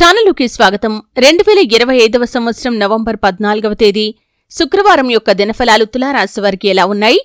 ఛానలుకి స్వాగతం. రెండు వేల ఇరవై ఐదవ సంవత్సరం నవంబర్ పద్నాలుగవ తేదీ. శుక్రవారం యొక్క దినఫలాలు తులారాశివారికి ఎలా ఉన్నాయి?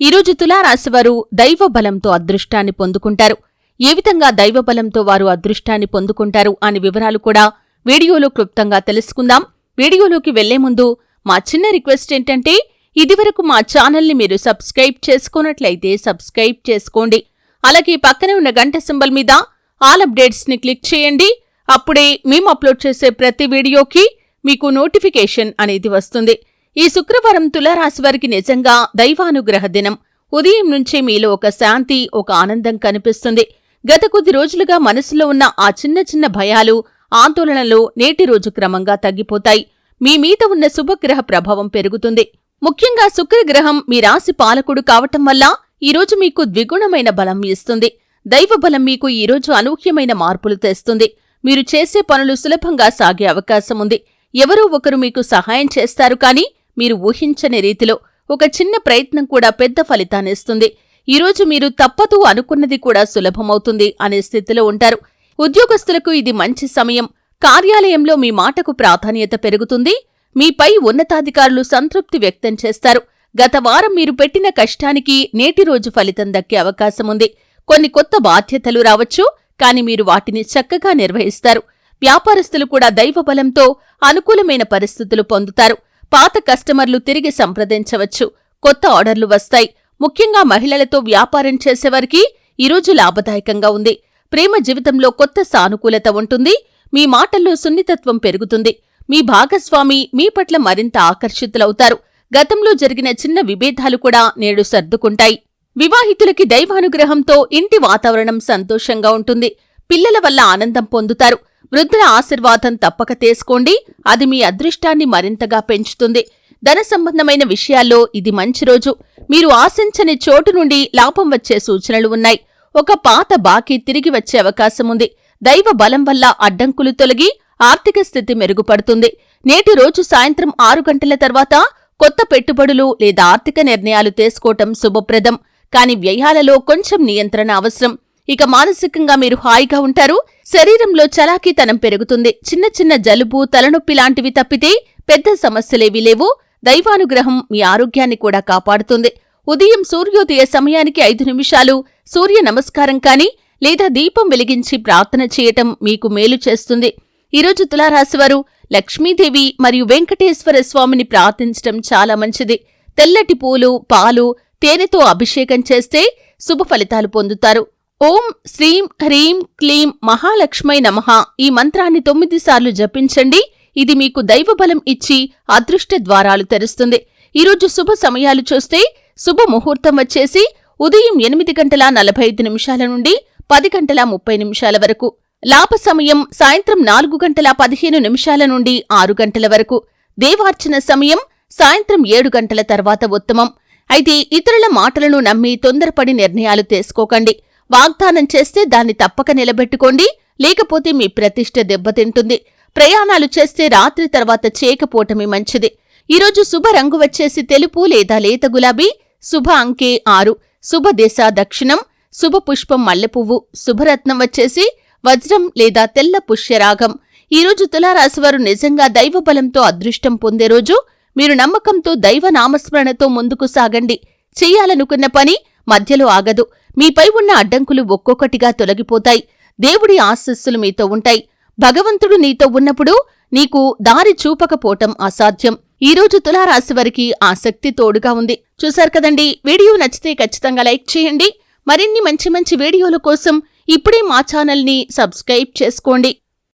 ఈరోజు తులారాశివారు దైవ బలంతో అదృష్టాన్ని పొందుకుంటారు. ఏ విధంగా దైవ బలంతో వారు అదృష్టాన్ని పొందుకుంటారు అనే వివరాలు కూడా వీడియోలో క్లుప్తంగా తెలుసుకుందాం. వీడియోలోకి వెళ్ళే ముందు మా చిన్న రిక్వెస్ట్ ఏంటంటే ఇదివరకు మా ఛానల్ని మీరు సబ్స్క్రైబ్ చేసుకున్నట్లయితే సబ్స్క్రైబ్ చేసుకోండి. అలాగే పక్కనే ఉన్న గంట సింబల్ మీద ఆల్ అప్డేట్స్ని క్లిక్ చేయండి. అప్పుడే మేము అప్లోడ్ చేసే ప్రతి వీడియోకి మీకు నోటిఫికేషన్ అనేది వస్తుంది. ఈ శుక్రవారం తులారాశి వారికి నిజంగా దైవానుగ్రహ దినం. ఉదయం నుంచే మీలో ఒక శాంతి ఒక ఆనందం కనిపిస్తుంది. గత కొద్ది రోజులుగా మనసులో ఉన్న ఆ చిన్న చిన్న భయాలు ఆందోళనలు నేటి రోజు క్రమంగా తగ్గిపోతాయి. మీ మీద ఉన్న శుభగ్రహ ప్రభావం పెరుగుతుంది. ముఖ్యంగా శుక్రగ్రహం మీ రాశి పాలకుడు కావటం వల్ల ఈరోజు మీకు ద్విగుణమైన బలం ఇస్తుంది. దైవ బలం మీకు ఈరోజు అనూహ్యమైన మార్పులు తెస్తుంది. మీరు చేసే పనులు సులభంగా సాగే అవకాశం ఉంది. ఎవరో ఒకరు మీకు సహాయం చేస్తారు కానీ మీరు ఊహించని రీతిలో ఒక చిన్న ప్రయత్నం కూడా పెద్ద ఫలితాన్నిస్తుంది ఈరోజు మీరు తప్పదు అనుకున్నది కూడా సులభమవుతుంది అనే స్థితిలో ఉంటారు. ఉద్యోగస్తులకు ఇది మంచి సమయం. కార్యాలయంలో మీ మాటకు ప్రాధాన్యత పెరుగుతుంది. మీపై ఉన్నతాధికారులు సంతృప్తి వ్యక్తం చేస్తారు. గత వారం మీరు పెట్టిన కష్టానికి నేటి రోజు ఫలితం దక్కే అవకాశముంది కొన్ని కొత్త బాధ్యతలు రావచ్చు. కాని మీరు వాటిని చక్కగా నిర్వహిస్తారు. వ్యాపారస్తులు కూడా దైవ బలంతో అనుకూలమైన పరిస్థితులు పొందుతారు. పాత కస్టమర్లు తిరిగి సంప్రదించవచ్చు. కొత్త ఆర్డర్లు వస్తాయి. ముఖ్యంగా మహిళలతో వ్యాపారం చేసేవారికి ఈరోజు లాభదాయకంగా ఉంది. ప్రేమ జీవితంలో కొత్త సానుకూలత ఉంటుంది. మీ మాటల్లో సున్నితత్వం పెరుగుతుంది. మీ భాగస్వామి మీ పట్ల మరింత ఆకర్షితులవుతారు. గతంలో జరిగిన చిన్న విభేదాలు కూడా నేడు సర్దుకుంటాయి. వివాహితులకి దైవానుగ్రహంతో ఇంటి వాతావరణం సంతోషంగా ఉంటుంది. పిల్లల వల్ల ఆనందం పొందుతారు. వృద్ధుల ఆశీర్వాదం తప్పక తీసుకోండి. అది మీ అదృష్టాన్ని మరింతగా పెంచుతుంది. ధన సంబంధమైన విషయాల్లో ఇది మంచి రోజు. మీరు ఆశించని చోటు నుండి లాభం వచ్చే సూచనలు ఉన్నాయి. ఒక పాత బాకీ తిరిగి వచ్చే అవకాశముంది దైవ బలం వల్ల అడ్డంకులు తొలగి ఆర్థిక స్థితి మెరుగుపడుతుంది. నేటి రోజు సాయంత్రం ఆరు గంటల తర్వాత కొత్త పెట్టుబడులు లేదా ఆర్థిక నిర్ణయాలు తీసుకోవటం శుభప్రదం. కాని వ్యయాలలో కొంచెం నియంత్రణ అవసరం. ఇక మానసికంగా మీరు హాయిగా ఉంటారు. శరీరంలో చలాకీతనం పెరుగుతుంది. చిన్న చిన్న జలుబు తలనొప్పి లాంటివి తప్పితే పెద్ద సమస్యలేవీ లేవు. దైవానుగ్రహం మీ ఆరోగ్యాన్ని కూడా కాపాడుతుంది. ఉదయం సూర్యోదయ సమయానికి ఐదు నిమిషాలు సూర్య నమస్కారం కాని లేదా దీపం వెలిగించి ప్రార్థన చేయటం మీకు మేలు చేస్తుంది. ఈరోజు తులారాశివారు లక్ష్మీదేవి మరియు వెంకటేశ్వర స్వామిని ప్రార్థించటం చాలా మంచిది. తెల్లటి పూలు పాలు తేనెతో అభిషేకం చేస్తే శుభ ఫలితాలు పొందుతారు. ఓం శ్రీం హ్రీం క్లీం మహాలక్ష్మై నమః. ఈ మంత్రాన్ని తొమ్మిది సార్లు జపించండి. ఇది మీకు దైవబలం ఇచ్చి అదృష్ట ద్వారాలు తెరుస్తుంది. ఈరోజు శుభ సమయాలు చూస్తే శుభ ముహూర్తం వచ్చేసి ఉదయం ఎనిమిది గంటల నలభై ఐదు నిమిషాల నుండి పది గంటల ముప్పై నిమిషాల వరకు. లాభ సమయం సాయంత్రం నాలుగు గంటల పదిహేను నిమిషాల నుండి ఆరు గంటల వరకు. దేవార్చన సమయం సాయంత్రం ఏడు గంటల తర్వాత ఉత్తమం. అయితే ఇతరుల మాటలను నమ్మి తొందరపడి నిర్ణయాలు తీసుకోకండి. వాగ్దానం చేస్తే దాన్ని తప్పక నిలబెట్టుకోండి. లేకపోతే మీ ప్రతిష్ట దెబ్బతింటుంది. ప్రయాణాలు చేస్తే రాత్రి తర్వాత చేయకపోవటమే మంచిది. ఈరోజు శుభ రంగు వచ్చేసి తెలుపు లేదా లేత గులాబీ. శుభ అంకే ఆరు. శుభ దిశ దక్షిణం. శుభ పుష్పం మల్లెపువ్వు. శుభరత్నం వచ్చేసి వజ్రం లేదా తెల్ల పుష్యరాగం. ఈరోజు తులారాశివారు నిజంగా దైవబలంతో అదృష్టం పొందే రోజు. మీరు నమ్మకంతో దైవ నామస్మరణతో ముందుకు సాగండి. చెయ్యాలనుకున్న పని మధ్యలో ఆగదు. మీపై ఉన్న అడ్డంకులు ఒక్కొక్కటిగా తొలగిపోతాయి. దేవుడి ఆశస్సులు మీతో ఉంటాయి. భగవంతుడు నీతో ఉన్నప్పుడు నీకు దారి చూపకపోవటం అసాధ్యం. ఈరోజు తులారాశి వారికి ఆసక్తి తోడుగా ఉంది. చూశారు కదండి? వీడియో నచ్చితే ఖచ్చితంగా లైక్ చేయండి. మరిన్ని మంచి మంచి వీడియోల కోసం ఇప్పుడే మా ఛానల్ని సబ్స్క్రైబ్ చేసుకోండి.